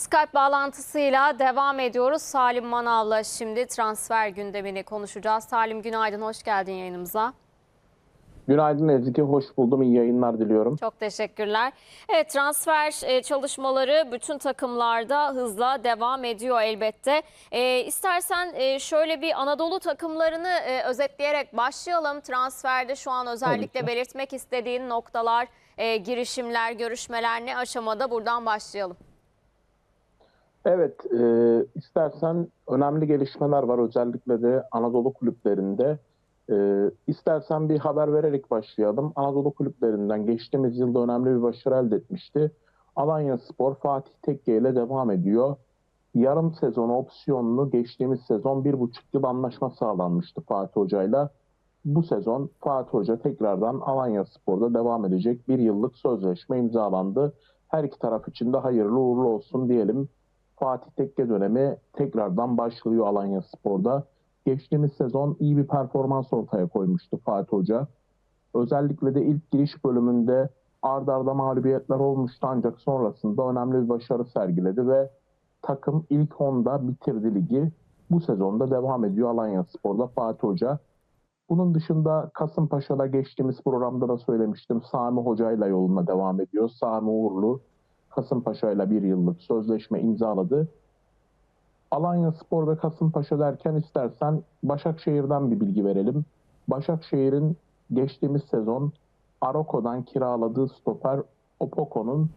Skype bağlantısıyla devam ediyoruz. Salim Manav'la şimdi transfer gündemini konuşacağız. Salim günaydın, hoş geldin yayınımıza. Günaydın Ezgi, hoş buldum. İyi yayınlar diliyorum. Çok teşekkürler. Evet transfer e, çalışmaları bütün takımlarda hızla devam ediyor elbette. E, istersen e, şöyle bir Anadolu takımlarını e, özetleyerek başlayalım. Transferde şu an özellikle belirtmek istediğin noktalar, girişimler, görüşmeler ne aşamada buradan başlayalım. Evet, e, istersen önemli gelişmeler var özellikle de Anadolu kulüplerinde. E, istersen bir haber vererek başlayalım. Anadolu kulüplerinden geçtiğimiz yılda önemli bir başarı elde etmişti. Alanya Spor Fatih Tekke ile devam ediyor. Yarım sezon opsiyonlu geçtiğimiz sezon bir buçuk yıl anlaşma sağlanmıştı Fatih Hoca'yla. Bu sezon Fatih Hoca tekrardan Alanya Spor'da devam edecek bir yıllık sözleşme imzalandı. Her iki taraf için de hayırlı uğurlu olsun diyelim. Fatih Tekke dönemi tekrardan başlıyor Alanya Spor'da. Geçtiğimiz sezon iyi bir performans ortaya koymuştu Fatih Hoca. Özellikle de ilk giriş bölümünde ard arda mağlubiyetler olmuştu ancak sonrasında önemli bir başarı sergiledi ve takım ilk 10'da bitirdi ligi. Bu sezonda devam ediyor Alanya Spor'da Fatih Hoca. Bunun dışında Kasımpaşa'da geçtiğimiz programda da söylemiştim. Sami Hoca ile yoluna devam ediyor. Sami Uğurlu Kasımpaşa ile bir yıllık sözleşme imzaladı. Alanya Spor ve Kasımpaşa derken istersen Başakşehir'den bir bilgi verelim. Başakşehir'in geçtiğimiz sezon Aroko'dan kiraladığı stoper Opoko'nun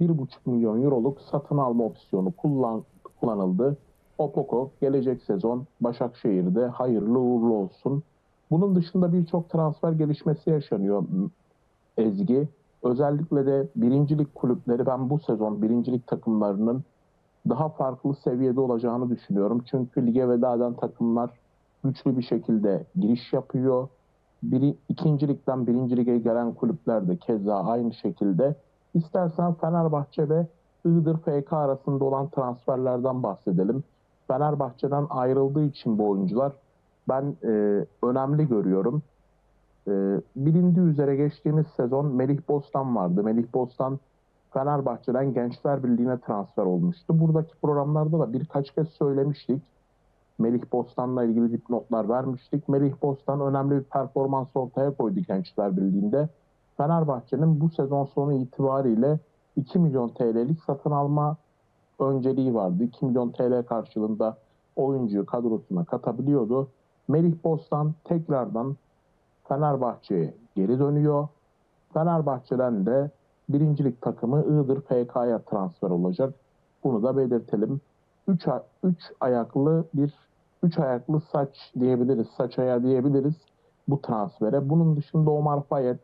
1,5 milyon euroluk satın alma opsiyonu kullan, kullanıldı. Opoko gelecek sezon Başakşehir'de hayırlı uğurlu olsun. Bunun dışında birçok transfer gelişmesi yaşanıyor Ezgi. Özellikle de birincilik kulüpleri ben bu sezon birincilik takımlarının daha farklı seviyede olacağını düşünüyorum. Çünkü lige veda eden takımlar güçlü bir şekilde giriş yapıyor. Biri, ikinci ligden birinci lige gelen kulüpler de keza aynı şekilde. İstersen Fenerbahçe ve Iğdır FK arasında olan transferlerden bahsedelim. Fenerbahçe'den ayrıldığı için bu oyuncular ben e, önemli görüyorum. E, bilindiği üzere geçtiğimiz sezon Melih Bostan vardı. Melih Bostan Fenerbahçe'den Gençler Birliği'ne transfer olmuştu. Buradaki programlarda da birkaç kez söylemiştik. Melih Bostan'la ilgili dipnotlar vermiştik. Melih Bostan önemli bir performans ortaya koydu Gençler Birliği'nde. Fenerbahçe'nin bu sezon sonu itibariyle 2 milyon TL'lik satın alma önceliği vardı. 2 milyon TL karşılığında oyuncuyu kadrosuna katabiliyordu. Melih Bostan tekrardan Fenerbahçe'ye geri dönüyor. Fenerbahçe'den de birincilik takımı Iğdır FK'ya transfer olacak. Bunu da belirtelim. 3 üç ayaklı bir 3 ayaklı saç diyebiliriz. Saç ayağı diyebiliriz bu transfere. Bunun dışında Omar Fayet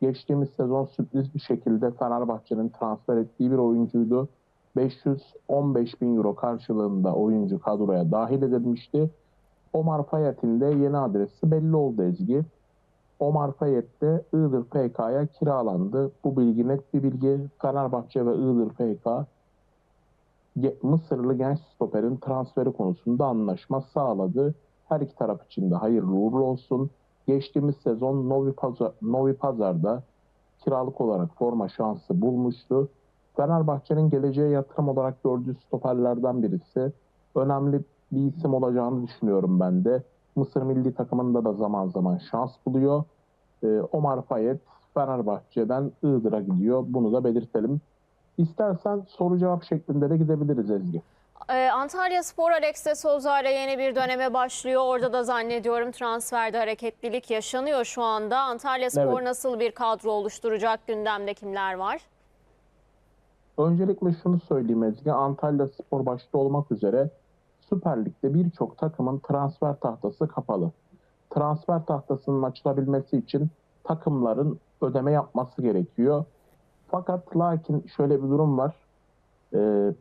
geçtiğimiz sezon sürpriz bir şekilde Fenerbahçe'nin transfer ettiği bir oyuncuydu. 515 bin euro karşılığında oyuncu kadroya dahil edilmişti. Omar Fayet'in de yeni adresi belli oldu Ezgi. Omar Fayet de Iğdır PK'ya kiralandı. Bu bilgi net bir bilgi. Fenerbahçe ve Iğdır PK Mısırlı genç stoperin transferi konusunda anlaşma sağladı. Her iki taraf için de hayırlı uğurlu olsun. Geçtiğimiz sezon Novi, Pazar, Novi Pazar'da kiralık olarak forma şansı bulmuştu. Fenerbahçe'nin geleceğe yatırım olarak gördüğü stoperlerden birisi. Önemli bir isim olacağını düşünüyorum ben de. Mısır milli takımında da zaman zaman şans buluyor. Ee, Omar Fayet Fenerbahçe'den Iğdır'a gidiyor. Bunu da belirtelim. İstersen soru cevap şeklinde de gidebiliriz Ezgi. Ee, Antalya Spor Alex de Souza ile yeni bir döneme başlıyor. Orada da zannediyorum transferde hareketlilik yaşanıyor şu anda. Antalya Spor Evet. nasıl bir kadro oluşturacak? Gündemde kimler var? Öncelikle şunu söyleyeyim Ezgi. Antalya Spor başta olmak üzere Süper Lig'de birçok takımın transfer tahtası kapalı. Transfer tahtasının açılabilmesi için takımların ödeme yapması gerekiyor. Fakat lakin şöyle bir durum var. Ee,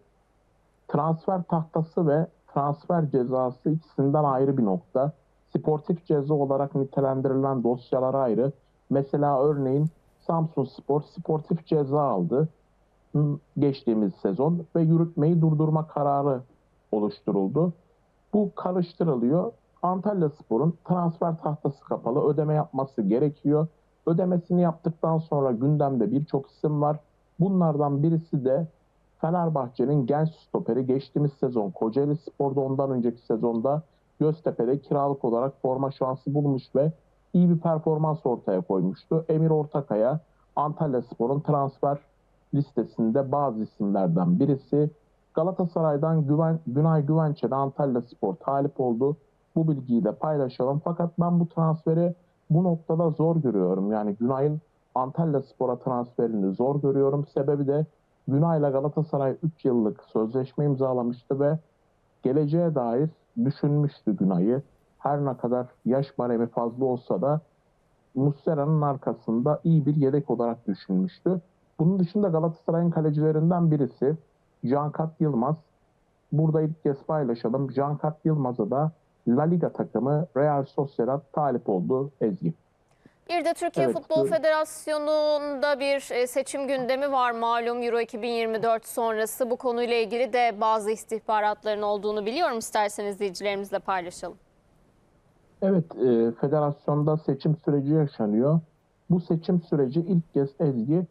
transfer tahtası ve transfer cezası ikisinden ayrı bir nokta. Sportif ceza olarak nitelendirilen dosyalar ayrı. Mesela örneğin Samsun Spor sportif ceza aldı geçtiğimiz sezon ve yürütmeyi durdurma kararı oluşturuldu. Bu karıştırılıyor. Antalya Spor'un transfer tahtası kapalı ödeme yapması gerekiyor. Ödemesini yaptıktan sonra gündemde birçok isim var. Bunlardan birisi de Fenerbahçe'nin genç stoperi geçtiğimiz sezon Kocaeli Spor'da ondan önceki sezonda Göztepe'de kiralık olarak forma şansı bulmuş ve iyi bir performans ortaya koymuştu. Emir Ortakaya Antalya Spor'un transfer listesinde bazı isimlerden birisi. Galatasaray'dan Güven, Günay Güvenç'e de Antalya Spor talip oldu. Bu bilgiyi de paylaşalım. Fakat ben bu transferi bu noktada zor görüyorum. Yani Günay'ın Antalya Spor'a transferini zor görüyorum. Sebebi de Günay'la Galatasaray 3 yıllık sözleşme imzalamıştı ve geleceğe dair düşünmüştü Günay'ı. Her ne kadar yaş baremi fazla olsa da Muslera'nın arkasında iyi bir yedek olarak düşünmüştü. Bunun dışında Galatasaray'ın kalecilerinden birisi Cankat Yılmaz. Burada ilk kez paylaşalım. Cankat Yılmaz'a da La Liga takımı Real Sociedad talip oldu Ezgi. Bir de Türkiye Evet, Futbol buyurun. Federasyonu'nda bir e, seçim gündemi var malum Euro 2024 sonrası. Bu konuyla ilgili de bazı istihbaratların olduğunu biliyorum. İsterseniz izleyicilerimizle paylaşalım. Evet, e, federasyonda seçim süreci yaşanıyor. Bu seçim süreci ilk kez Ezgi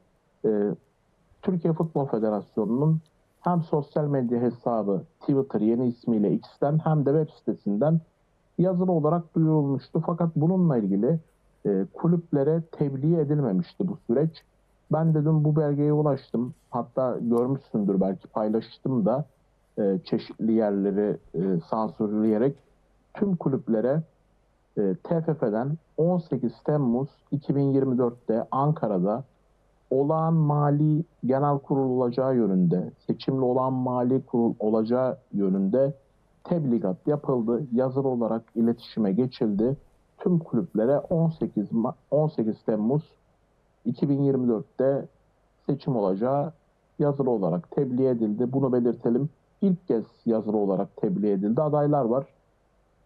e, Türkiye Futbol Federasyonu'nun hem sosyal medya hesabı Twitter yeni ismiyle X'ten hem de web sitesinden yazılı olarak duyurulmuştu. Fakat bununla ilgili e, kulüplere tebliğ edilmemişti bu süreç. Ben dedim bu belgeye ulaştım. Hatta görmüşsündür belki paylaştım da e, çeşitli yerleri e, sansürleyerek tüm kulüplere e, TFF'den 18 Temmuz 2024'te Ankara'da olağan mali genel kurul olacağı yönünde, seçimli olan mali kurul olacağı yönünde tebligat yapıldı. Yazılı olarak iletişime geçildi. Tüm kulüplere 18 Ma- 18 Temmuz 2024'te seçim olacağı yazılı olarak tebliğ edildi. Bunu belirtelim. İlk kez yazılı olarak tebliğ edildi. Adaylar var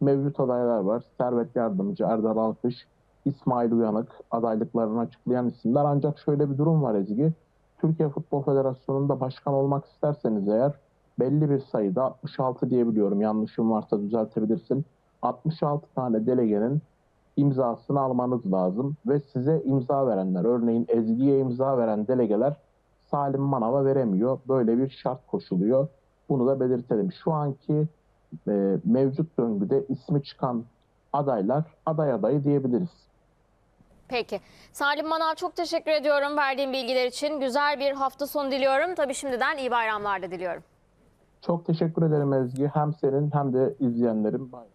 mevcut adaylar var. Servet Yardımcı, Erdal Alkış, İsmail Uyanık adaylıklarını açıklayan isimler. Ancak şöyle bir durum var Ezgi. Türkiye Futbol Federasyonu'nda başkan olmak isterseniz eğer belli bir sayıda 66 diyebiliyorum. Yanlışım varsa düzeltebilirsin. 66 tane delegenin imzasını almanız lazım ve size imza verenler, örneğin Ezgi'ye imza veren delegeler Salim Manav'a veremiyor. Böyle bir şart koşuluyor. Bunu da belirtelim. Şu anki e, mevcut döngüde ismi çıkan adaylar aday adayı diyebiliriz. Peki. Salim Manav çok teşekkür ediyorum verdiğin bilgiler için. Güzel bir hafta sonu diliyorum. Tabii şimdiden iyi bayramlar da diliyorum. Çok teşekkür ederim Ezgi. Hem senin hem de izleyenlerin. Bay.